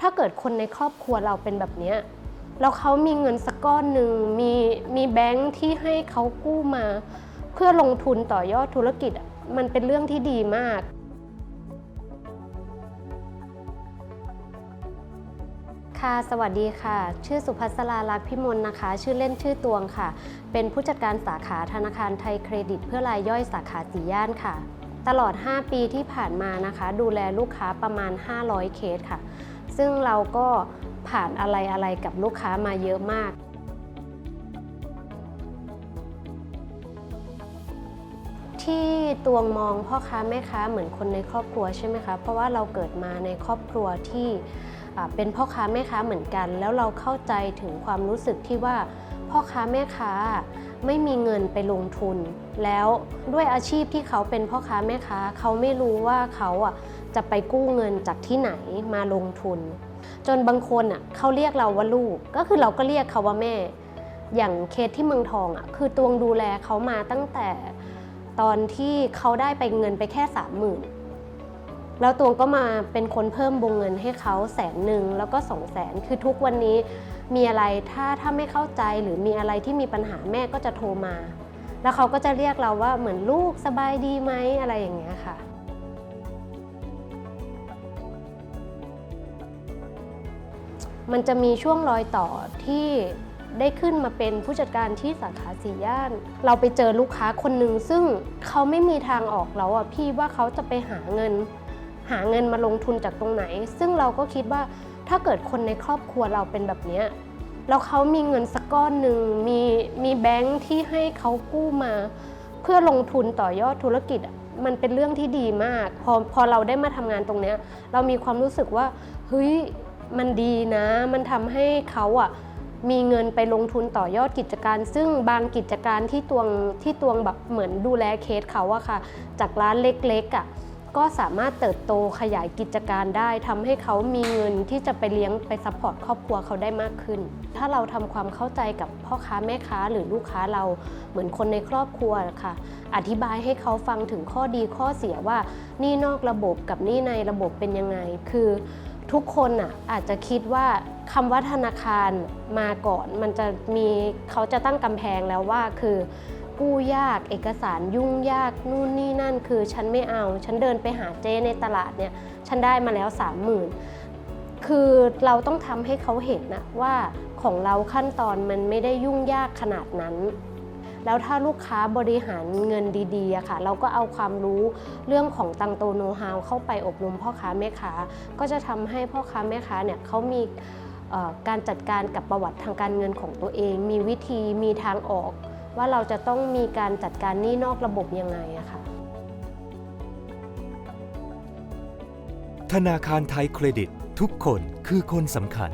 ถ้าเกิดคนในครอบครัวเราเป็นแบบนี้แล้วเขามีเงินสักก้อนหนึ่งมีมีแบงค์ที่ให้เขากู้มา เพื่อลงทุนต่อยอดธุรกิจมันเป็นเรื่องที่ดีมากค่ะสวัสดีค่ะ ชื่อสุภัสราลักษณ์พิมลนะคะ ชื่อเล่นชื่อตวงค่ะ เป็นผู้จัดการสาขาธนาคารไทยเครดิต เพื่อรายย่อยสาขาสีย่านค่ะ ตลอด 5 ปีที่ผ่านมานะคะ ดูแลลูกค้าประมาณ 500 เคสค่ะ ซึ่งเราก็ผ่านอะไรอะไรกับลูกค้ามาเยอะมาก ที่ตวงมองพ่อค้าแม่ค้าเหมือนคนในครอบครัวใช่ไหมคะเพราะว่าเราเกิดมาในครอบครัวที่เป็นพ่อค้าแม่ค้าเหมือนกัน แล้วเราเข้าใจถึงความรู้สึกที่ว่า พ่อค้าแม่ค้าไม่มีเงินไปลงทุน แล้วด้วยอาชีพที่เขาเป็นพ่อค้าแม่ค้าเขาไม่รู้ว่าเขาอะจะไปกู้เงินจากที่ไหนมาลงทุน จนบางคนอะเขาเรียกเราว่าลูก ก็คือเราก็เรียกเขาว่าแม่ อย่างเคสที่เมืองทองอะคือตวงดูแลเขามาตั้งแต่ตอนที่เขาได้ไปเงินไปแค่สามหมื่นแล้วตวงก็มาเป็นคนเพิ่มวงเงินให้เขาแสนหนึ่งแล้วก็สองแสนคือทุกวันนี้ มีอะไรถ้าถ้าไม่เข้าใจหรือมีอะไรที่มีปัญหาแม่ก็จะโทรมา แล้วเขาก็จะเรียกเราว่าเหมือนลูกสบายดีไหมอะไรอย่างเงี้ยค่ะมันจะมีช่วงรอยต่อที่ได้ขึ้นมาเป็นผู้จัดการที่สาขาสี่ย่าน เราไปเจอลูกค้าคนหนึ่งซึ่งเขาไม่มีทางออกแล้วอะพี่ว่าเขาจะไปหาเงิน หาเงินมาลงทุนจากตรงไหน ซึ่งเราก็คิดว่าถ้าเกิดคนในครอบครัวเราเป็นแบบนี้แล้วเขามีเงินสักก้อนหนึ่งมีมีแบงค์ที่ให้เขากู้มา เพื่อลงทุนต่อยอดธุรกิจมันเป็นเรื่องที่ดีมาก พอพอเราได้มาทำงานตรงเนี้ยเรามีความรู้สึกว่าเฮ้ยมันดีนะ มันทำให้เขาอะมีเงินไปลงทุนต่อยอดกิจการ ซึ่งบางกิจการที่ตวงที่ตวงแบบเหมือนดูแลเคสเขาอะค่ะ จากร้านเล็กๆอะ ก็สามารถเติบโตขยายกิจการได้ทำให้เขามีเงินที่จะไปเลี้ยงไปซัพพอร์ตครอบครัวเขาได้มากขึ้น ถ้าเราทำความเข้าใจกับพ่อค้าแม่ค้าหรือลูกค้าเราเหมือนคนในครอบครัวค่ะ อธิบายให้เขาฟังถึงข้อดีข้อเสียว่านี่นอกระบบกับนี่ในระบบเป็นยังไง คือทุกคนอะอาจจะคิดว่าคำว่าธนาคารมาก่อน มันจะมีเขาจะตั้งกำแพงแล้วว่าคือ กู้ยาก เอกสารยุ่งยากนู่นนี่นั่นคือฉันไม่เอา ฉันเดินไปหาเจ้ในตลาดเนี่ยฉันได้มาแล้วสามหมื่นคือเราต้องทำให้เขาเห็นนะว่าของเราขั้นตอนมันไม่ได้ยุ่งยากขนาดนั้น แล้วถ้าลูกค้าบริหารเงินดีๆค่ะ เราก็เอาความรู้เรื่องของตังโตโนฮาวเข้าไปอบรมพ่อค้าแม่ค้า ก็จะทำให้พ่อค้าแม่ค้าเนี่ยเขามีการจัดการกับประวัติทางการเงินของตัวเอง มีวิธีมีทางออก ว่าเราจะต้องมีการจัดการหนี้นอกระบบยังไงอะค่ะ ธนาคารไทยเครดิต ทุกคนคือคนสำคัญ